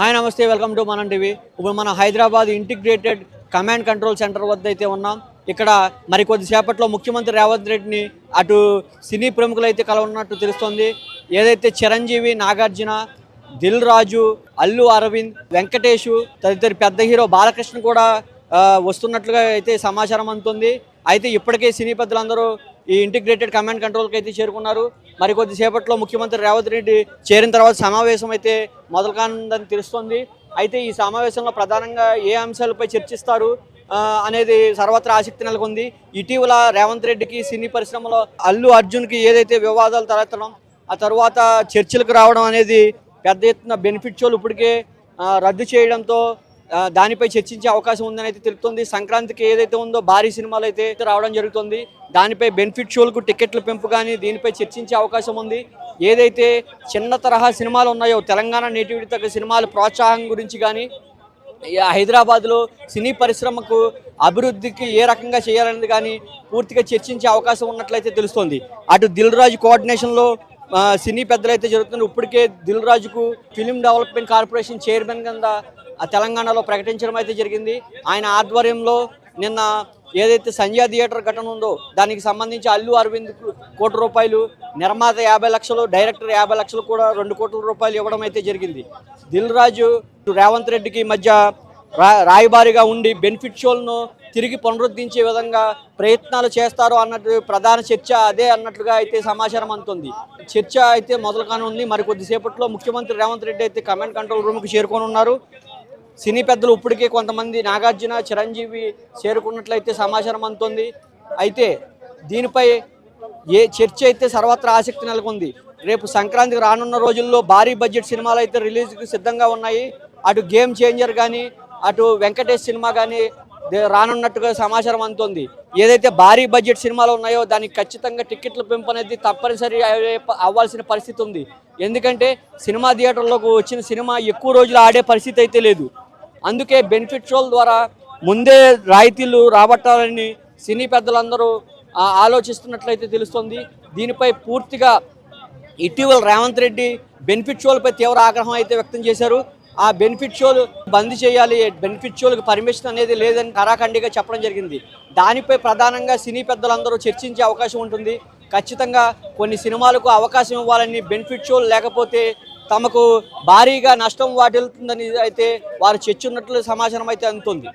Hi నమస్తే welcome to మనం TV. ఇప్పుడు మన Hyderabad integrated command control centre వద్ద అయితే ఉన్నాం. ఇక్కడ మరి కొద్దిసేపట్లో ముఖ్యమంత్రి రేవంత్ రెడ్డిని అటు సినీ ప్రముఖులు అయితే కలవనున్నట్టు తెలుస్తోంది. ఏదైతే చిరంజీవి నాగార్జున దిల్ రాజు అల్లు అరవింద్ వెంకటేషు తదితర పెద్ద హీరో బాలకృష్ణ కూడా వస్తున్నట్లుగా అయితే సమాచారం అందుతుంది. అయితే ఇప్పటికే సినీ పెద్దలందరూ ఈ ఇంటిగ్రేటెడ్ కమాండ్ కంట్రోల్కి అయితే చేరుకున్నారు. మరి కొద్దిసేపట్లో ముఖ్యమంత్రి రేవంత్ రెడ్డి చేరిన తర్వాత సమావేశం అయితే మొదలు కానుందని తెలుస్తోంది. అయితే ఈ సమావేశంలో ప్రధానంగా ఏ అంశాలపై చర్చిస్తారు అనేది సర్వత్రా ఆసక్తి నెలకొంది. ఇటీవల రేవంత్ రెడ్డికి సినీ పరిశ్రమలో అల్లు అర్జున్కి ఏదైతే వివాదాలు తలెత్తడం ఆ తర్వాత చర్చలకు రావడం అనేది పెద్ద ఎత్తున బెనిఫిట్ షోలు ఇప్పటికే రద్దు చేయడంతో దానిపై చర్చించే అవకాశం ఉందని అయితే తెలుస్తుంది సంక్రాంతికి ఏదైతే ఉందో భారీ సినిమాలు అయితే రావడం జరుగుతుంది. దానిపై బెనిఫిట్ షోలకు టికెట్ల పెంపు కానీ దీనిపై చర్చించే అవకాశం ఉంది. ఏదైతే చిన్న తరహా సినిమాలు ఉన్నాయో తెలంగాణ నేటివిటీ తగ్గ సినిమాల ప్రోత్సాహం గురించి కానీ హైదరాబాద్లో సినీ పరిశ్రమకు అభివృద్ధికి ఏ రకంగా చేయాలనేది కానీ పూర్తిగా చర్చించే అవకాశం ఉన్నట్లయితే తెలుస్తోంది. అటు దిల్ రాజు కోఆర్డినేషన్లో సినీ పెద్దలు అయితే జరుగుతున్నారు. ఇప్పటికే దిల్ రాజుకు ఫిలిం డెవలప్మెంట్ కార్పొరేషన్ చైర్మన్ కింద ఆ తెలంగాణలో ప్రకటించడం అయితే జరిగింది. ఆయన ఆధ్వర్యంలో నిన్న ఏదైతే సంజయ్ థియేటర్ ఘటన ఉందో దానికి సంబంధించి అల్లు అరవింద్ కోటి రూపాయలు నిర్మాత యాభై లక్షలు డైరెక్టర్ యాభై లక్షలు కూడా రెండు కోట్ల రూపాయలు ఇవ్వడం అయితే జరిగింది. దిల్ రాజు రేవంత్ రెడ్డికి మధ్య రాయబారిగా ఉండి బెనిఫిట్ షోలను తిరిగి పునరుద్ధరించే విధంగా ప్రయత్నాలు చేస్తారు అన్నట్టు ప్రధాన చర్చ అదే అన్నట్లుగా అయితే సమాచారం అందుతుంది. చర్చ అయితే మొదలు కానుంది. మరి కొద్దిసేపట్లో ముఖ్యమంత్రి రేవంత్ రెడ్డి అయితే కమాండ్ కంట్రోల్ రూమ్కి చేరుకొని ఉన్నారు సినీ పెద్దలు ఇప్పటికే కొంతమంది నాగార్జున చిరంజీవి చేరుకున్నట్లయితే సమాచారం అందుతుంది. అయితే దీనిపై ఏ చర్చ అయితే సర్వత్రా ఆసక్తి నెలకొంది. రేపు సంక్రాంతికి రానున్న రోజుల్లో భారీ బడ్జెట్ సినిమాలు అయితే రిలీజ్కి సిద్ధంగా ఉన్నాయి. అటు గేమ్ చేంజర్ కానీ అటు వెంకటేష్ సినిమా కానీ రానున్నట్టుగా సమాచారం అందుతుంది. ఏదైతే భారీ బడ్జెట్ సినిమాలు ఉన్నాయో దానికి ఖచ్చితంగా టికెట్ల పెంపు అనేది తప్పనిసరి అవ్వాల్సిన పరిస్థితి ఉంది. ఎందుకంటే సినిమా థియేటర్లోకి వచ్చిన సినిమా ఎక్కువ రోజులు ఆడే పరిస్థితి అయితే లేదు. అందుకే బెనిఫిట్ షోల ద్వారా ముందే రాయితీలు రాబట్టాలని సినీ పెద్దలందరూ ఆలోచిస్తున్నట్లయితే తెలుస్తుంది. దీనిపై పూర్తిగా ఇటీవల రేవంత్ రెడ్డి బెనిఫిట్ షోలపై తీవ్ర ఆగ్రహం అయితే వ్యక్తం చేశారు. ఆ బెనిఫిట్ షోలు బంద్ చేయాలి బెనిఫిట్ షోలకు పర్మిషన్ అనేది లేదని కరాఖండిగా చెప్పడం జరిగింది. దానిపై ప్రధానంగా సినీ పెద్దలందరూ చర్చించే అవకాశం ఉంటుంది. ఖచ్చితంగా కొన్ని సినిమాలకు అవకాశం ఇవ్వాలని బెనిఫిట్ షోలు లేకపోతే తమకు భారీగా నష్టం వాటిల్తుందని అయితే వారు చర్చున్నట్లు సమాచారం అయితే అందుతుంది.